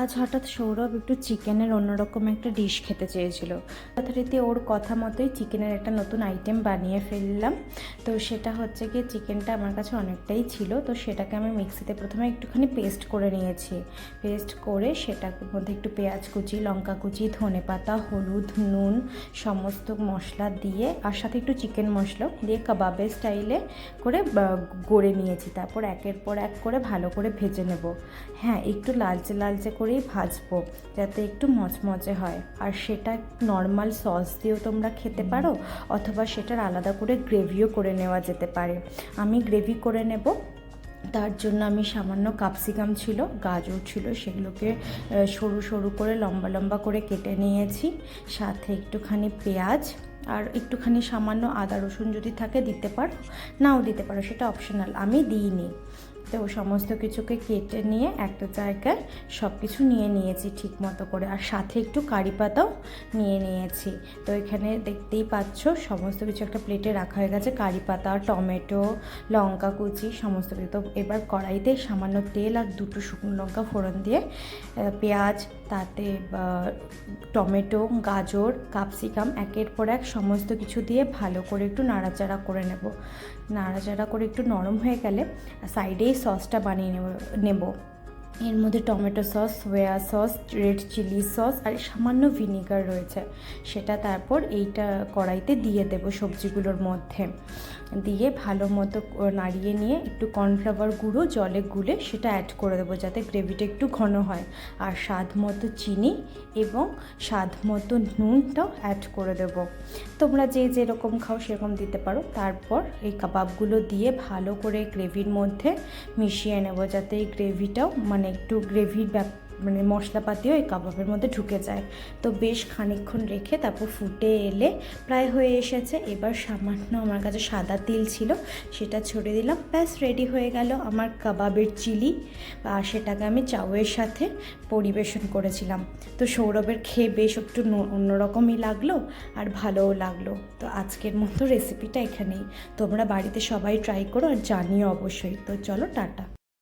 আজ হঠাৎ সৌরভ একটু চিকেনের অন্যরকম একটা ডিশ খেতে চেয়েছিল। যথারীতি ওর কথা মতোই চিকেনের একটা নতুন আইটেম বানিয়ে ফেললাম। তো সেটা হচ্ছে গিয়ে চিকেনটা আমার কাছে অনেকটাই ছিল। তো সেটাকে আমি মিক্সিতে প্রথমে একটুখানি পেস্ট করে নিয়েছি। পেস্ট করে সেটার মধ্যে একটু পেঁয়াজ কুচি, লঙ্কা কুচি ধনে পাতা হলুদ, নুন সমস্ত মশলা দিয়ে আর সাথে একটু চিকেন মশলা দিয়ে কাবাবের স্টাইলে করে গড়ে নিয়েছি। তারপর একের পর এক করে ভালো করে ভেজে নেব। হ্যাঁ একটু লালচে লালচে করেই ভাজবো, যাতে একটু মচমচে হয়। আর সেটা নর্মাল সস দিয়েও তোমরা খেতে পারো, অথবা সেটার আলাদা করে গ্রেভিও করে নেওয়া যেতে পারে। আমি গ্রেভি করে নেব। তার জন্য আমি সামান্য ক্যাপসিকাম ছিল, গাজর ছিল, সেগুলোকে সরু সরু করে, লম্বা লম্বা করে কেটে নিয়েছি। সাথে একটুখানি পেঁয়াজ, আর একটুখানি সামান্য আদা রসুন যদি থাকে দিতে পারো। নাও দিতে পারো, সেটা অপশনাল আমি দিইনি। তো সমস্ত কিছুকে কেটে নিয়ে একটা জায়গায় সব কিছু নিয়ে নিয়েছি ঠিক মতো করে। আর সাথে একটু কারি পাতাও নিয়ে নিয়েছি। তো এখানে দেখতেই পাচ্ছ, সমস্ত কিছু একটা প্লেটে রাখা হয়ে গেছে। কারি পাতা, টমেটো, লঙ্কা কুচি, সমস্ত কিছু। তো এবার কড়াইতে সামান্য তেল আর দুটো শুকনো লঙ্কা ফোড়ন দিয়ে পেঁয়াজ, তাতে টমেটো, গাজর, ক্যাপসিকাম, একের পর এক সমস্ত কিছু দিয়ে ভালো করে একটু নাড়াচাড়া করে নেব। নাড়াচাড়া করে একটু নরম হয়ে গেলে সাইডেই সসটা বানিয়ে নেব। এর মধ্যে tomato sauce soya sauce red chilli sauce আর সামান্য ভিনিগার রয়েছে। সেটা তারপর এইটা কড়াইতে দিয়ে দেবো সবজিগুলোর মধ্যে। দিয়ে ভালো মতো নাড়িয়ে নিয়ে একটু কর্নফ্লাওয়ার গুঁড়ো জলে গুলে সেটা অ্যাড করে দেবো যাতে গ্রেভিটা একটু ঘন হয়। আর স্বাদ মতো চিনি এবং স্বাদ মতো নুনটাও অ্যাড করে দেবো। তোমরা যে যেরকম খাও সেরকম দিতে পারো। তারপর এই কাবাবগুলো দিয়ে ভালো করে গ্রেভির মধ্যে মিশিয়ে নেব যাতে এই গ্রেভিটাও মানে একটু গ্রেভির ব্যাপ মানে মশলাপাতিও এই কাবাবের মধ্যে ঢুকে যায়। তো বেশ খানিকক্ষণ রেখে তারপর ফুটে এলে প্রায় হয়ে এসেছে। এবার সামান্য আমার কাছে সাদা তিল ছিল, সেটা ছড়িয়ে দিলাম। ব্যাস রেডি হয়ে গেল আমার কাবাবের চিলি। আর সেটাকে আমি চাউয়ের সাথে পরিবেশন করেছিলাম। তো সৌরভের খেয়ে বেশ একটু অন্যরকমই লাগল আর ভালোও লাগল। তো আজকের মতো রেসিপিটা এখানেই। তোমরা বাড়িতে সবাই ট্রাই করো আর জানিও অবশ্যই। তো চলো, টাটা।